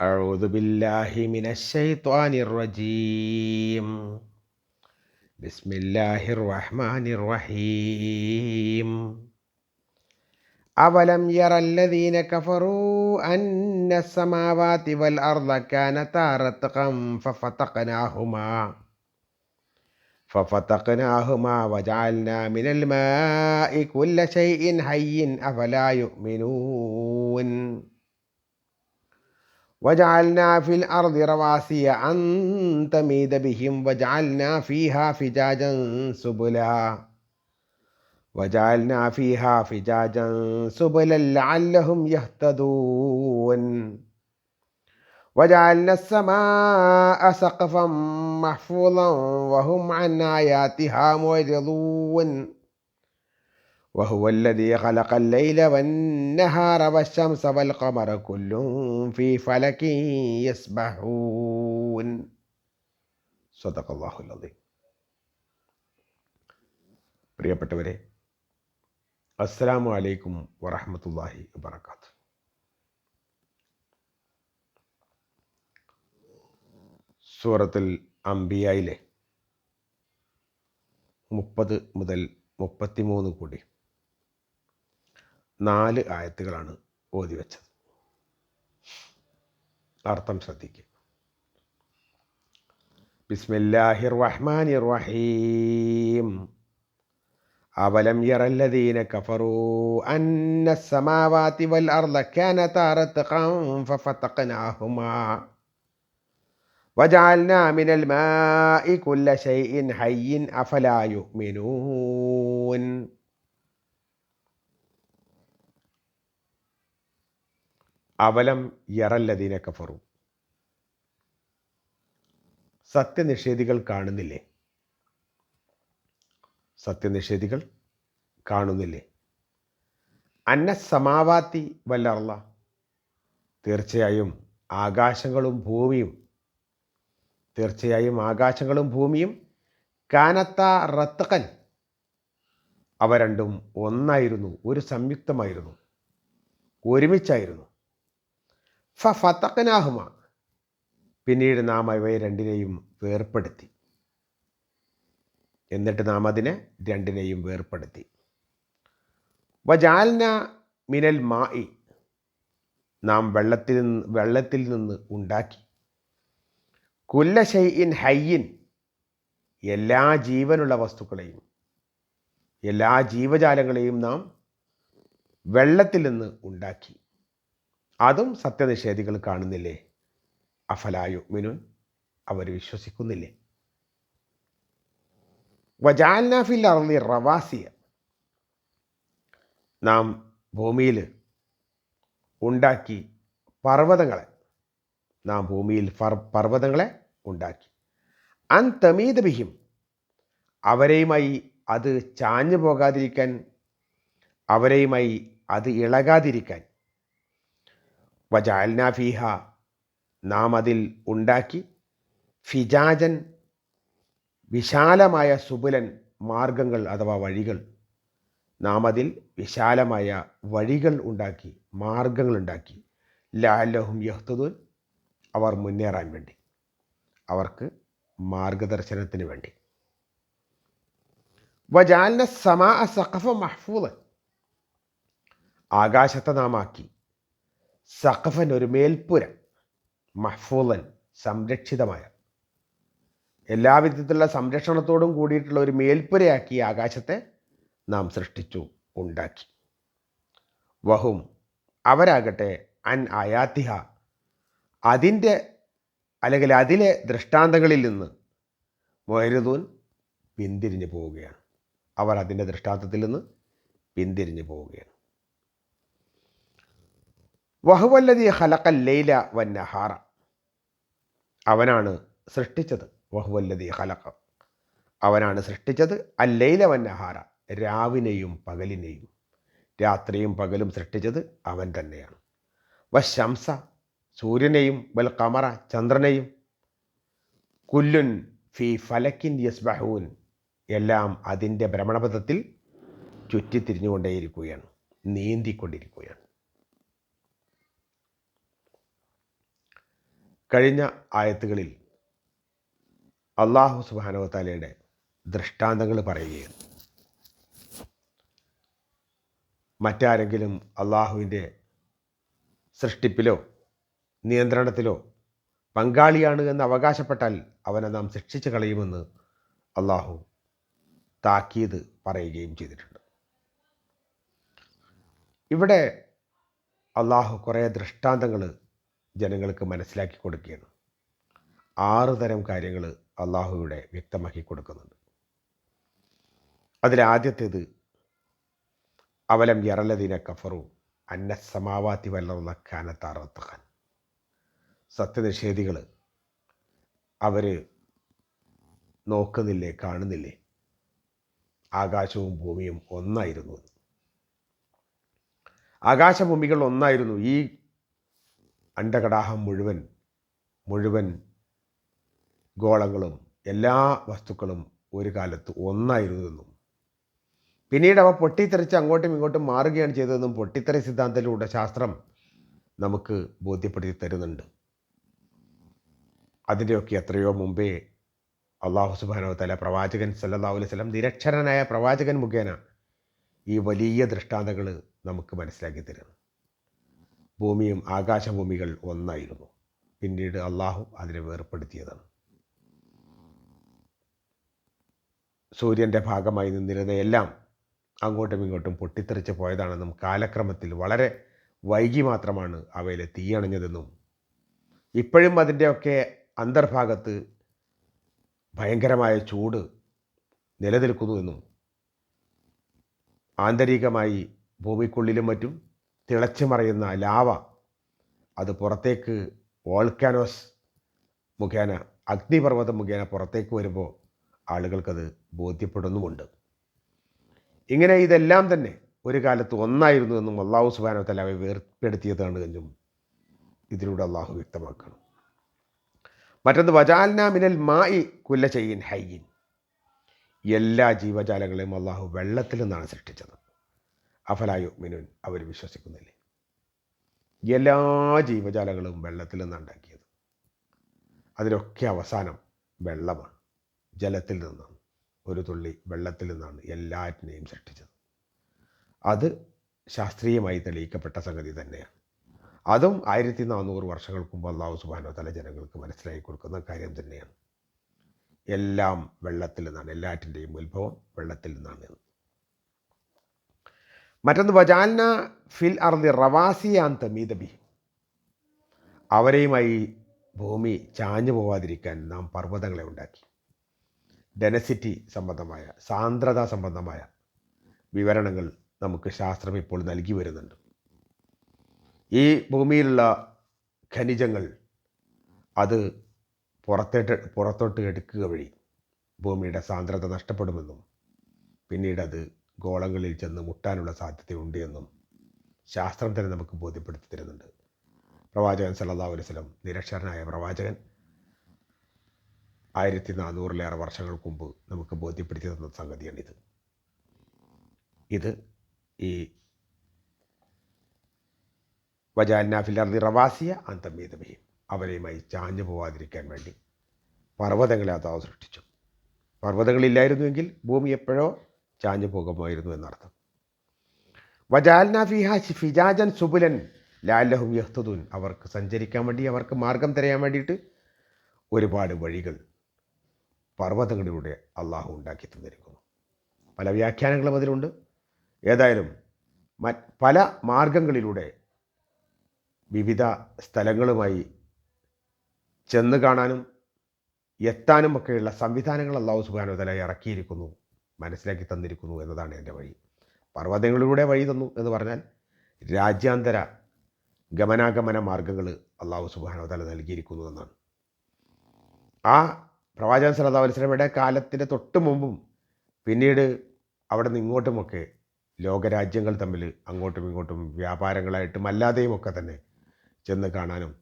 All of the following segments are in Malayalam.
أعوذ بالله من الشيطان الرجيم. بسم الله الرحمن الرحيم. أولم يرى الذين كفروا أن السماوات والأرض كانتا رتقا ففتقناهما ففتقناهما وجعلنا من الماء كل شيء حي أفلا يؤمنون. وجعلنا في الأرض رواسي أن تميد بهم وجعلنا فيها فجاجا سبلا. وجعلنا فيها فجاجا سبلا لعلهم يهتدون. وجعلنا السماء سقفا محفوظا وهم عن آياتها معرضون. وهو الذي خلق الليل والنهار والشمس والقمر كل في فلك يسبحون صدق الله العظيم പ്രിയപ്പെട്ടവരെ അസ്സലാമു അലൈക്കും വറഹമത്തല്ലാഹി വബർക്കാത്തു സൂറത്തുൽ അംബിയയിലെ മുപ്പത് മുതൽ മുപ്പത്തിമൂന്ന് കൂടി നാല് ആയത്തുകളാണ് ഓതി വെച്ചത് അർത്ഥം ശ്രദ്ധിക്കുക ബിസ്മില്ലാഹിർ റഹ്മാനിർ റഹീം أولم ير الذين كفروا أن السماوات والأرض كانتا رتقا ففتقناهما وجعلنا من الماء كل شيء حي أفلا يؤمنون അവലം യറല്ലദീന കഫറു. സത്യനിഷേധികൾ കാണുന്നില്ലേ? സത്യനിഷേധികൾ കാണുന്നില്ലേ? അന്ന സമാവാത്തി വല്ലർല തീർച്ചയായും ആകാശങ്ങളും ഭൂമിയും. തീർച്ചയായും ആകാശങ്ങളും ഭൂമിയും. കാനത്ത റത്തക്കൻ അവ രണ്ടും ഒന്നായിരുന്നു ഒരു സംയുക്തമായിരുന്നു ഒരുമിച്ചായിരുന്നു. ഫ പിന്നീട് നാം അവയെ രണ്ടിനെയും വേർപ്പെടുത്തി. എന്നിട്ട് നാം അതിനെ രണ്ടിനെയും വേർപ്പെടുത്തി. വജാൽന മിനൽ മായി നാം വെള്ളത്തിൽ നിന്ന് വെള്ളത്തിൽ നിന്ന് ഉണ്ടാക്കി. കുല്ല ഷൈഇൻ ഹയ്യിൻ. എല്ലാ ജീവനുള്ള വസ്തുക്കളെയും എല്ലാ ജീവജാലങ്ങളെയും നാം വെള്ളത്തിൽ നിന്ന് ഉണ്ടാക്കി. അതും സത്യനിഷേധികൾ കാണുന്നില്ലേ? അഫലായു മിനുൻ അവർ വിശ്വസിക്കുന്നില്ലേ? വജാൽനാഫിൽ അറളി റവാസിയ. നാം ഭൂമിയിൽ ഉണ്ടാക്കി പർവതങ്ങളെ നാം ഭൂമിയിൽ പർവതങ്ങളെ ഉണ്ടാക്കി. അൻ ബിഹിം അവരെയുമായി അത് ചാഞ്ഞു പോകാതിരിക്കാൻ അവരെയുമായി അത് ഇളകാതിരിക്കാൻ. വജാൽന ഫീഹ. നാം അതിൽ ഉണ്ടാക്കി ഫിജാജൻ വിശാലമായ സുബുലൻ മാർഗങ്ങൾ അഥവാ വഴികൾ. നാം അതിൽ വിശാലമായ വഴികൾ ഉണ്ടാക്കി മാർഗങ്ങൾ ഉണ്ടാക്കി. ലാലഹും യഹ്തുദുൻ. അവർ മുന്നേറാൻ വേണ്ടി. അവർക്ക് മാർഗദർശനത്തിന് വേണ്ടി. വജാലിന സമാ സഖഫ മഹ്ഫൂദ് ആകാശത്തെ നാമാക്കി സഖഫൻ ഒരു മേൽപ്പുര മഹ്ഫൂലൻ സംരക്ഷിതമായ. എല്ലാവിധത്തിലുള്ള സംരക്ഷണത്തോടും കൂടിയിട്ടുള്ള ഒരു മേൽപ്പുരയാക്കി ആകാശത്തെ നാം സൃഷ്ടിച്ചു ഉണ്ടാക്കി. വഹും അവരാകട്ടെ അൻ ആയാത്തിഹ. അതിന്റെ അല്ലെങ്കിൽ അതിലെ ദൃഷ്ടാന്തങ്ങളിൽ നിന്ന് മൊഹരുദൂൻ പിന്തിരിഞ്ഞു പോവുകയാണ്. അവർ അതിന്റെ ദൃഷ്ടാന്തത്തിൽ നിന്ന് പിന്തിരിഞ്ഞു പോവുകയാണ്. വഹുവല്ലതി ഹലക്കൽ ലൈല വന്നഹാറ. അവനാണ് സൃഷ്ടിച്ചത്. വഹുവല്ലതി ഹലക്ക അവനാണ് സൃഷ്ടിച്ചത് അല്ലൈല വന്നഹാറ. രാവിനെയും പകലിനെയും. രാത്രിയും പകലും സൃഷ്ടിച്ചത് അവൻ തന്നെയാണ്. വശംസ സൂര്യനെയും വൽ കമറ ചന്ദ്രനെയും. കുല്ലുൻ ഫി ഫലക്കിൻ യസ്ബഹൂൻ. എല്ലാം അതിന്റെ ഭ്രമണപഥത്തിൽ ചുറ്റിത്തിരിഞ്ഞുകൊണ്ടേയിരിക്കുകയാണ്. നീന്തിക്കൊണ്ടിരിക്കുകയാണ്. കഴിഞ്ഞ ആയത്തുകളിൽ അള്ളാഹു സുബാനവത്താലയുടെ ദൃഷ്ടാന്തങ്ങൾ പറയുകയാണ്. മറ്റാരെങ്കിലും അള്ളാഹുവിന്റെ സൃഷ്ടിപ്പിലോ നിയന്ത്രണത്തിലോ പങ്കാളിയാണ് എന്ന് അവകാശപ്പെട്ടാൽ അവനെ നാം ശിക്ഷിച്ചു കളയുമെന്ന് അള്ളാഹു താക്കീത് പറയുകയും ചെയ്തിട്ടുണ്ട്. ഇവിടെ അള്ളാഹു കുറേ ദൃഷ്ടാന്തങ്ങൾ ജനങ്ങൾക്ക് മനസ്സിലാക്കി കൊടുക്കുകയാണ്. ആറ് തരം കാര്യങ്ങൾ അള്ളാഹുവിടെ വ്യക്തമാക്കി കൊടുക്കുന്നുണ്ട്. അതിലാദ്യത്തേത് അവലം യറലദീന കഫറു അന്ന സമാവാത്തി വല്ലർന്ന കാനത്താറത്തഖാൻ സത്യനിഷേധികൾ അവർ നോക്കുന്നില്ലേ കാണുന്നില്ലേ? ആകാശവും ഭൂമിയും ഒന്നായിരുന്നു. ആകാശഭൂമികൾ ഒന്നായിരുന്നു. ഈ അണ്ടകടാഹം മുഴുവൻ മുഴുവൻ ഗോളങ്ങളും എല്ലാ വസ്തുക്കളും ഒരു കാലത്ത് ഒന്നായിരുന്നെന്നും പിന്നീട് അവ പൊട്ടിത്തെറിച്ച് അങ്ങോട്ടും ഇങ്ങോട്ടും മാറുകയാണ് ചെയ്തതെന്നും പൊട്ടിത്തെറി സിദ്ധാന്തത്തിലൂടെ ശാസ്ത്രം നമുക്ക് ബോധ്യപ്പെടുത്തി തരുന്നുണ്ട്. അതിന്റെയൊക്കെ എത്രയോ മുമ്പേ അള്ളാഹു സുബാനോ തല പ്രവാചകൻ അലൈഹി സ്വലം നിരക്ഷരനായ പ്രവാചകൻ മുഖേന ഈ വലിയ ദൃഷ്ടാന്തങ്ങൾ നമുക്ക് മനസ്സിലാക്കി തരുന്നു. ഭൂമിയും ആകാശഭൂമികൾ ഒന്നായിരുന്നു. പിന്നീട് അള്ളാഹു അതിനെ വേർപ്പെടുത്തിയതാണ്. സൂര്യന്റെ ഭാഗമായി നിന്നിരുന്നതെല്ലാം അങ്ങോട്ടും ഇങ്ങോട്ടും പൊട്ടിത്തെറിച്ച് പോയതാണെന്നും കാലക്രമത്തിൽ വളരെ വൈകി മാത്രമാണ് അവയിലെ തീയണഞ്ഞതെന്നും ഇപ്പോഴും അതിന്റെയൊക്കെ അന്തർഭാഗത്ത് ഭയങ്കരമായ ചൂട് നിലനിൽക്കുന്നുവെന്നും ആന്തരികമായി ഭൂമിക്കുള്ളിലും മറ്റും തിളച്ചു മറയുന്ന ലാവ അത് പുറത്തേക്ക് വോൾക്കാനോസ് മുഖേന അഗ്നിപർവതം മുഖേന പുറത്തേക്ക് വരുമ്പോൾ ആളുകൾക്കത് ബോധ്യപ്പെടുന്നുമുണ്ട്. ഇങ്ങനെ ഇതെല്ലാം തന്നെ ഒരു കാലത്ത് ഒന്നായിരുന്നു എന്നും അള്ളാഹു സുബാനോ അവയെ വേർപ്പെടുത്തിയതാണ് എന്നും ഇതിലൂടെ അള്ളാഹു വ്യക്തമാക്കണം. മറ്റൊന്ന് വജാൽന മിനൽ മായി കുല്ല ചെയ്യൻ ഹയ്യൻ എല്ലാ ജീവജാലങ്ങളെയും അള്ളാഹു വെള്ളത്തിൽ നിന്നാണ് സൃഷ്ടിച്ചത്. അഫലായു മിനുൻ അവർ വിശ്വസിക്കുന്നില്ലേ? എല്ലാ ജീവജാലങ്ങളും വെള്ളത്തിൽ നിന്നാണ് ഉണ്ടാക്കിയത്. അതിലൊക്കെ അവസാനം വെള്ളമാണ്. ജലത്തിൽ നിന്നാണ്. ഒരു തുള്ളി വെള്ളത്തിൽ നിന്നാണ് എല്ലാറ്റിനെയും സൃഷ്ടിച്ചത്. അത് ശാസ്ത്രീയമായി തെളിയിക്കപ്പെട്ട സംഗതി തന്നെയാണ്. അതും ആയിരത്തി നാനൂറ് വർഷങ്ങൾക്ക് മുമ്പ് അള്ളാഹു സുബാനോ തല ജനങ്ങൾക്ക് മനസ്സിലാക്കി കൊടുക്കുന്ന കാര്യം തന്നെയാണ്. എല്ലാം വെള്ളത്തിൽ നിന്നാണ് എല്ലാറ്റിന്റെയും ഉത്ഭവം വെള്ളത്തിൽ നിന്നാണ് മറ്റൊന്ന് വജാൽന ഫിൽ അർദി റവാസിയാൻ തമീദബി അവരെയുമായി ഭൂമി ചാഞ്ഞു പോവാതിരിക്കാൻ നാം പർവതങ്ങളെ ഉണ്ടാക്കി. ഡെനസിറ്റി സംബന്ധമായ സാന്ദ്രത സംബന്ധമായ വിവരണങ്ങൾ നമുക്ക് ശാസ്ത്രം ഇപ്പോൾ നൽകി വരുന്നുണ്ട്. ഈ ഭൂമിയിലുള്ള ഖനിജങ്ങൾ അത് പുറത്തേട്ട് പുറത്തോട്ട് എടുക്കുക വഴി ഭൂമിയുടെ സാന്ദ്രത നഷ്ടപ്പെടുമെന്നും പിന്നീട് അത് ഗോളങ്ങളിൽ ചെന്ന് മുട്ടാനുള്ള സാധ്യതയുണ്ട് എന്നും ശാസ്ത്രം തന്നെ നമുക്ക് ബോധ്യപ്പെടുത്തി തരുന്നുണ്ട്. പ്രവാചകൻ സല്ലാ അലൈവലം നിരക്ഷരനായ പ്രവാചകൻ ആയിരത്തി നാനൂറിലേറെ വർഷങ്ങൾക്ക് മുമ്പ് നമുക്ക് ബോധ്യപ്പെടുത്തി തന്ന സംഗതിയാണിത്. ഇത് ഈ വജാലിന ഫിലർദി റവാസിയ അന്തമീതമയും അവരെയുമായി ചാഞ്ഞു പോവാതിരിക്കാൻ വേണ്ടി പർവതങ്ങളെ അതാവ് സൃഷ്ടിച്ചു. പർവതങ്ങളില്ലായിരുന്നുവെങ്കിൽ ഭൂമി എപ്പോഴോ ചാഞ്ഞു പോകുമായിരുന്നു എന്നർത്ഥം. വജാൽന ഫിഹ ഫിജാജൻ സുബുലൻ ലാലഹും യഹ്തുദൂൻ. അവർക്ക് സഞ്ചരിക്കാൻ വേണ്ടി അവർക്ക് മാർഗം തിരയാൻ വേണ്ടിയിട്ട് ഒരുപാട് വഴികൾ പർവതങ്ങളിലൂടെ അള്ളാഹു ഉണ്ടാക്കി തന്നിരിക്കുന്നു. പല വ്യാഖ്യാനങ്ങളും അതിലുണ്ട്. ഏതായാലും പല മാർഗങ്ങളിലൂടെ വിവിധ സ്ഥലങ്ങളുമായി ചെന്ന് കാണാനും എത്താനും ഒക്കെയുള്ള സംവിധാനങ്ങൾ അള്ളാഹു സുബാനോ തല ഇറക്കിയിരിക്കുന്നു. മനസ്സിലാക്കി തന്നിരിക്കുന്നു എന്നതാണ് എന്റെ വഴി. പർവതങ്ങളിലൂടെ വഴി തന്നു എന്ന് പറഞ്ഞാൽ രാജ്യാന്തര ഗമനാഗമന മാർഗങ്ങൾ അള്ളാഹു സുബാനോതല നൽകിയിരിക്കുന്നു എന്നാണ്. ആ പ്രവാചകൻ സലതാ വസ്ലമയുടെ കാലത്തിന്റെ തൊട്ട് മുമ്പും പിന്നീട് അവിടെ നിന്ന് ഇങ്ങോട്ടുമൊക്കെ ലോകരാജ്യങ്ങൾ തമ്മിൽ അങ്ങോട്ടും ഇങ്ങോട്ടും വ്യാപാരങ്ങളായിട്ടും അല്ലാതെയും ഒക്കെ തന്നെ ചെന്ന് കാണാനും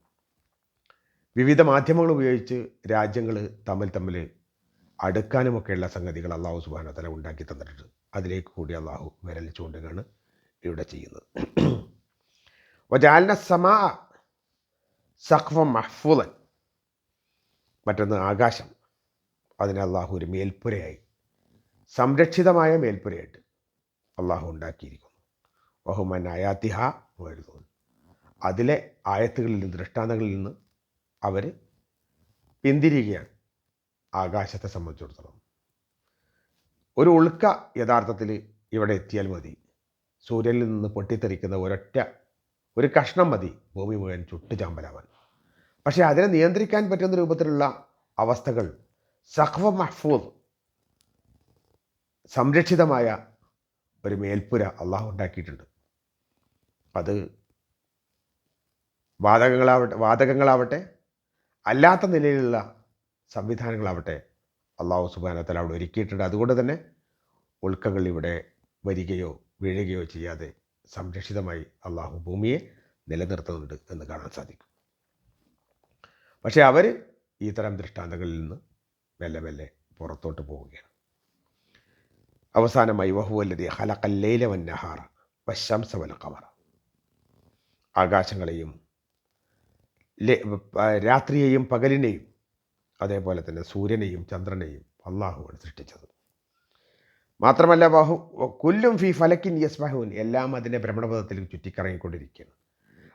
വിവിധ മാധ്യമങ്ങൾ ഉപയോഗിച്ച് രാജ്യങ്ങൾ തമ്മിൽ തമ്മിൽ അടുക്കാനുമൊക്കെയുള്ള സംഗതികൾ അള്ളാഹു സുബാന തല ഉണ്ടാക്കി തന്നിട്ടുണ്ട്. അതിലേക്ക് കൂടി അള്ളാഹു വിരൽ ചൂണ്ടുകയാണ് ഇവിടെ ചെയ്യുന്നത്. വജാലിന സമാ സഖ്ഫ മഹ്ഫൂദൻ. മറ്റൊന്ന് ആകാശം. അതിനെ അള്ളാഹു ഒരു മേൽപ്പുരയായി സംരക്ഷിതമായ മേൽപ്പുരയായിട്ട് അള്ളാഹു ഉണ്ടാക്കിയിരിക്കുന്നു. ബഹുമൻ അയാത്തിഹ എഴുതുന്നു. അതിലെ ആയത്തുകളിൽ നിന്ന് ദൃഷ്ടാന്തങ്ങളിൽ നിന്ന് അവർ പിന്തിരിയുകയാണ്. ആകാശത്തെ സംബന്ധിച്ചിടത്തോളം. ഒരു ഉൾക്ക യഥാർത്ഥത്തിൽ ഇവിടെ എത്തിയാൽ മതി. സൂര്യനിൽ നിന്ന് പൊട്ടിത്തെറിക്കുന്ന ഒരൊറ്റ ഒരു കഷ്ണം മതി ഭൂമി മുഴുവൻ ചുട്ടുചാമ്പലാവാൻ. പക്ഷേ അതിനെ നിയന്ത്രിക്കാൻ പറ്റുന്ന രൂപത്തിലുള്ള അവസ്ഥകൾ സഖ്വ മഹ്ഫൂദ് സംരക്ഷിതമായ ഒരു മേൽപ്പുര അള്ളാഹു ഉണ്ടാക്കിയിട്ടുണ്ട്. അത് വാതകങ്ങളാവട്ടെ വാതകങ്ങളാവട്ടെ അല്ലാത്ത നിലയിലുള്ള സംവിധാനങ്ങളാവട്ടെ അള്ളാഹു സുബാനത്തല അവിടെ ഒരുക്കിയിട്ടുണ്ട്. അതുകൊണ്ട് തന്നെ ഉൾക്കകൾ ഇവിടെ വരികയോ വീഴുകയോ ചെയ്യാതെ സംരക്ഷിതമായി അള്ളാഹു ഭൂമിയെ നിലനിർത്തുന്നുണ്ട് എന്ന് കാണാൻ സാധിക്കും. പക്ഷേ അവർ ഈ തരം ദൃഷ്ടാന്തങ്ങളിൽ നിന്ന് മെല്ലെ മെല്ലെ പുറത്തോട്ട് പോവുകയാണ്. അവസാനമായി വഹുവല്ലതി ഹലക്കല്ലൈല വന്നഹാർ വശംസവല കവർ ആകാശങ്ങളെയും രാത്രിയെയും പകലിനെയും അതേപോലെ തന്നെ സൂര്യനെയും ചന്ദ്രനെയും അള്ളാഹുവാണ് സൃഷ്ടിച്ചത്. മാത്രമല്ല ബാഹു കുല്ലും ഫി ഫലക്കിൻ യസ്ബഹൂൻ. എല്ലാം അതിന്റെ ഭ്രമണപഥത്തിൽ ചുറ്റിക്കറങ്ങിക്കൊണ്ടിരിക്കുകയാണ്.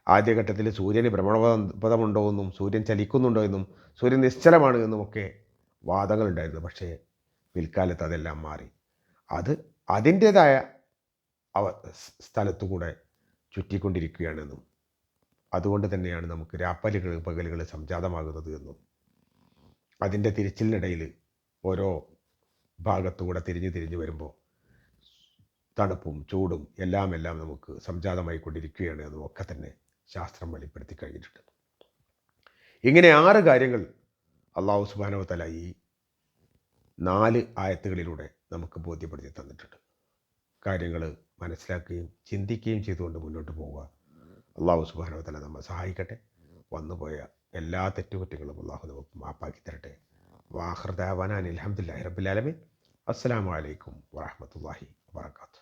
ആദ്യഘട്ടത്തിൽ സൂര്യന് ഭ്രമണപഥമുണ്ടോ എന്നും സൂര്യൻ ചലിക്കുന്നുണ്ടോ എന്നും സൂര്യൻ നിശ്ചലമാണ് എന്നും എന്നുമൊക്കെ വാദങ്ങളുണ്ടായിരുന്നു. പക്ഷേ പിൽക്കാലത്ത് അതെല്ലാം മാറി. അത് അതിന്റേതായ അവ സ്ഥലത്തുകൂടെ ചുറ്റിക്കൊണ്ടിരിക്കുകയാണെന്നും അതുകൊണ്ട് തന്നെയാണ് നമുക്ക് രാപ്പലുകൾ പകലുകൾ സംജാതമാകുന്നത് എന്നും. അതിന്റെ തിരിച്ചിലിനിടയിൽ ഓരോ ഭാഗത്തുകൂടെ തിരിഞ്ഞ് തിരിഞ്ഞ് വരുമ്പോൾ തണുപ്പും ചൂടും എല്ലാം എല്ലാം നമുക്ക് സംജാതമായി കൊണ്ടിരിക്കുകയാണ് എന്നും ഒക്കെ തന്നെ ശാസ്ത്രം വെളിപ്പെടുത്തി കഴിഞ്ഞിട്ടുണ്ട്. ഇങ്ങനെ ആറ് കാര്യങ്ങൾ അള്ളാഹു സുബാനോ തല ഈ നാല് ആയത്തുകളിലൂടെ നമുക്ക് ബോധ്യപ്പെടുത്തി തന്നിട്ടുണ്ട്. കാര്യങ്ങൾ മനസ്സിലാക്കുകയും ചിന്തിക്കുകയും ചെയ്തുകൊണ്ട് മുന്നോട്ട് പോവുക. അള്ളാഹു സുബാനോ തല നമ്മെ സഹായിക്കട്ടെ. വന്നുപോയ എല്ലാ തെറ്റുകുറ്റങ്ങളും അള്ളാഹു നമുക്ക് മാപ്പാക്കി തരട്ടെ. വാഹൃദാവാനാൻ അലഹമുല്ലാ റബ്ബുലാലമി അസ്സാം വലൈക്കും വാഹമത്തല്ലാഹി വാത്തു